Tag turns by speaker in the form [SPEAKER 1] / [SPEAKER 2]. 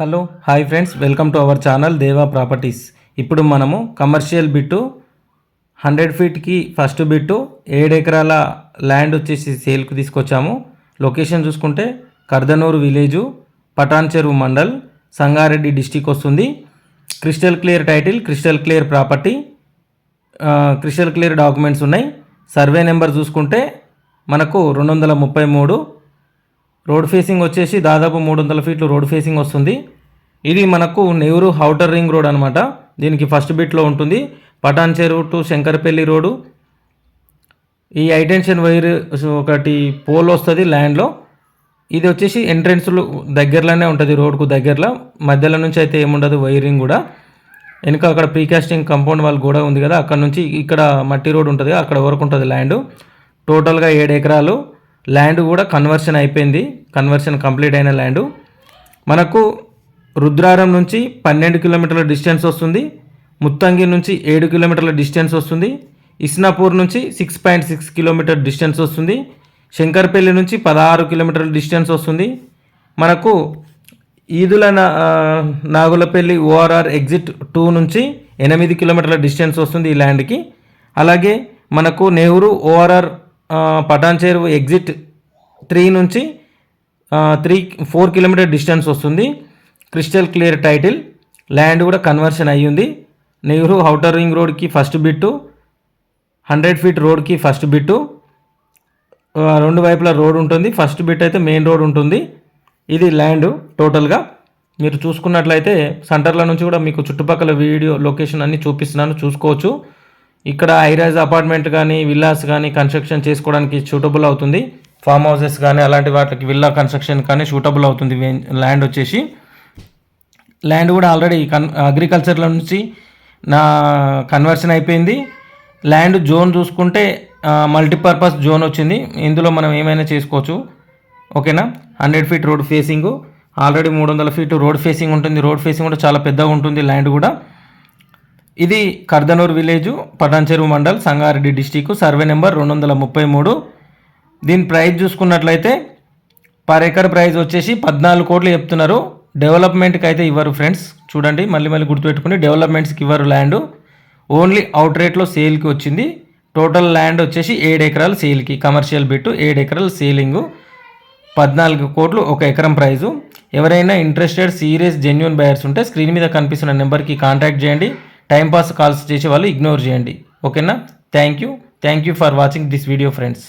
[SPEAKER 1] Hello hi friends welcome to our channel Deva properties. ఇప్పుడు మనము commercial bit hundred ఫీట్కి first bit ఏడు ఎకరాల ల్యాండ్ వచ్చేసి సేల్కి తీసుకొచ్చాము. లొకేషన్ చూసుకుంటే Kardanur village Patancheru mandal Sangareddy district వస్తుంది. Crystal clear title crystal clear property. Crystal clear documents ఉన్నాయి. సర్వే నెంబర్ చూసుకుంటే మనకు రెండు వందల ముప్పై మూడు రోడ్ ఫేసింగ్ వచ్చేసి దాదాపు మూడు వందల ఫీట్లు రోడ్ ఫేసింగ్ వస్తుంది. ఇది మనకు నెహ్రూ హౌటర్ రింగ్ రోడ్ అనమాట దీనికి ఫస్ట్ బిట్లో ఉంటుంది. Patancheru to Shankarpally road ఈ హైటెన్షన్ వైర్ ఒకటి పోల్ వస్తుంది ల్యాండ్లో. ఇది వచ్చేసి ఎంట్రెన్స్లు దగ్గరలోనే ఉంటుంది రోడ్కు దగ్గరలో. మధ్యలో నుంచి అయితే ఏముండదు వైరింగ్ కూడా. వెనుక అక్కడ ప్రీకాస్టింగ్ కంపౌండ్ వాళ్ళు కూడా ఉంది కదా అక్కడ నుంచి ఇక్కడ మట్టి రోడ్ ఉంటుంది అక్కడ వరకు ఉంటుంది ల్యాండ్. టోటల్గా ఏడు ఎకరాలు ల్యాండ్ కూడా కన్వర్షన్ అయిపోయింది. కన్వర్షన్ కంప్లీట్ అయిన ల్యాండ్ మనకు రుద్రారం నుంచి పన్నెండు కిలోమీటర్ల డిస్టెన్స్ వస్తుంది. ముత్తంగి నుంచి ఏడు కిలోమీటర్ల డిస్టెన్స్ వస్తుంది. ఇస్నాపూర్ నుంచి six point six kilometer distance వస్తుంది. శంకర్పల్లి నుంచి పదహారు కిలోమీటర్ల డిస్టెన్స్ వస్తుంది. మనకు ఈదుల నా- నాగులపల్లి ఓఆర్ఆర్ ఎగ్జిట్ టూ నుంచి ఎనిమిది కిలోమీటర్ల డిస్టెన్స్ వస్తుంది ఈ ల్యాండ్కి అలాగే మనకు Nehru ORR Patancheru exit three నుంచి త్రీ ఫోర్ కిలోమీటర్ డిస్టెన్స్ వస్తుంది. క్రిస్టల్ క్లియర్ టైటిల్ ల్యాండ్ కూడా కన్వర్షన్ అయ్యింది. నెహ్రూ అవుటర్ రింగ్ రోడ్కి ఫస్ట్ బిట్టు హండ్రెడ్ ఫీట్ రోడ్కి ఫస్ట్ బిట్టు రెండు వైపులా రోడ్ ఉంటుంది. ఫస్ట్ బిట్ అయితే మెయిన్ రోడ్ ఉంటుంది. ఇది ల్యాండ్ టోటల్గా మీరు చూసుకున్నట్లయితే సెంటర్ల నుంచి కూడా మీకు చుట్టుపక్కల వీడియో లొకేషన్ అన్ని చూపిస్తున్నాను. చూసుకోవచ్చు. ఇక్కడ హైరైజ్ అపార్ట్మెంట్ కానీ విల్లాస్ కానీ కన్స్ట్రక్షన్ చేసుకోవడానికి సూటబుల్ అవుతుంది. ఫామ్ హౌసెస్ కానీ అలాంటి వాటికి విల్లా కన్స్ట్రక్షన్ కానీ సూటబుల్ అవుతుంది. ల్యాండ్ వచ్చేసి. ల్యాండ్ కూడా ఆల్రెడీ కన్ అగ్రికల్చర్లో నుంచి నా కన్వర్షన్ అయిపోయింది. ల్యాండ్ జోన్ చూసుకుంటే మల్టీపర్పస్ జోన్ వచ్చింది. ఇందులో మనం ఏమైనా చేసుకోవచ్చు. ఓకేనా? Hundred feet road facing already మూడు వందల ఫీట్ రోడ్ ఫేసింగ్ ఉంటుంది. రోడ్ ఫేసింగ్ కూడా చాలా పెద్దగా ఉంటుంది ల్యాండ్ కూడా. ఇది Kardanur village Patancheru mandal Sangareddy district. Survey number రెండు వందల ముప్పై మూడు. దీని ప్రైస్ చూసుకున్నట్లయితే పర్ ఎకర్ ప్రైస్ వచ్చేసి పద్నాలుగు కోట్లు చెప్తున్నారు. డెవలప్మెంట్కి అయితే ఇవ్వరు ఫ్రెండ్స్. చూడండి మళ్ళీ మళ్ళీ గుర్తుపెట్టుకుని డెవలప్మెంట్స్కి ఇవ్వరు ల్యాండ్. ఓన్లీ అవుట్ రేట్లో సేల్కి వచ్చింది. టోటల్ ల్యాండ్ వచ్చేసి ఏడు ఎకరాలు సేల్కి కమర్షియల్ బిట్టు ఏడు ఎకరాలు సేలింగు. పద్నాలుగు కోట్లు ఒక ఎకరం ప్రైజు. ఎవరైనా ఇంట్రెస్టెడ్ సీరియస్ జెన్యున్ బయర్స్ ఉంటే స్క్రీన్ మీద కనిపిస్తున్న నెంబర్కి కాంటాక్ట్ చేయండి. టైంపాస్ కాల్స్ చేసే వాళ్ళు ఇగ్నోర్ చేయండి. ఓకేనా thank you thank you for watching this video friends